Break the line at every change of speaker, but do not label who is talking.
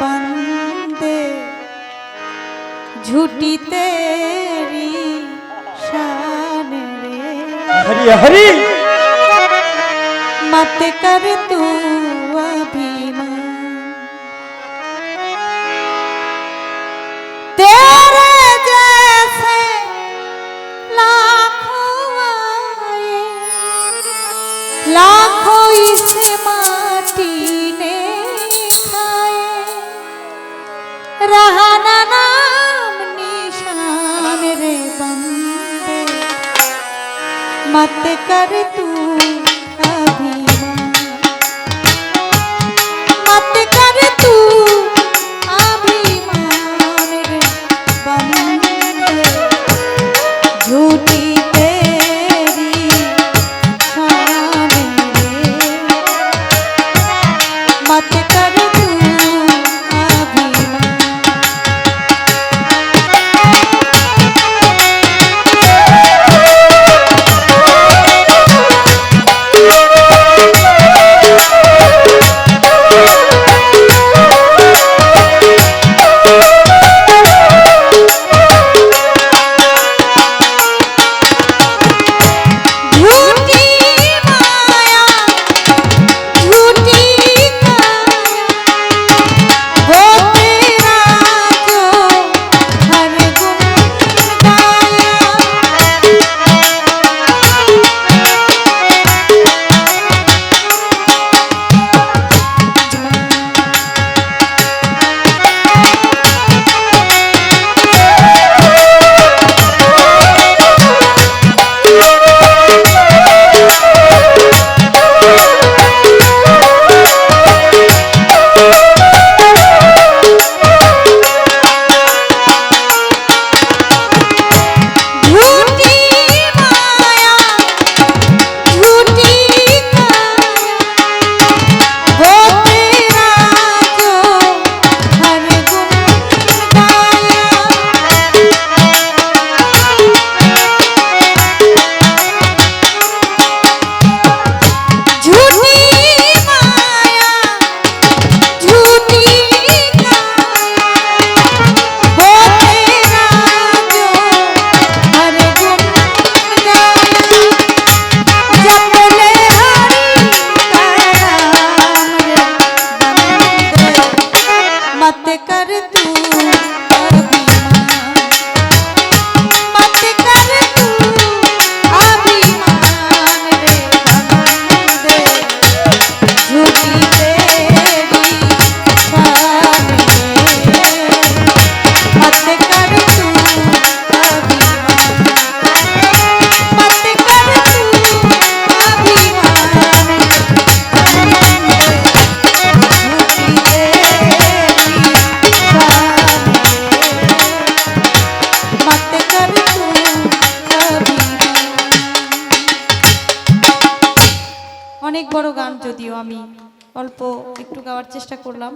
বন্দে ঝুটিতে
हरी हरी
मत कर तू अभिमान तेरे जैसे लाखों आए माटी রাহানা নাম নিশান রে বন্দে। মত কর তুই অনেক বড় গান যদিও আমি অল্প একটু গাওয়ার চেষ্টা করলাম।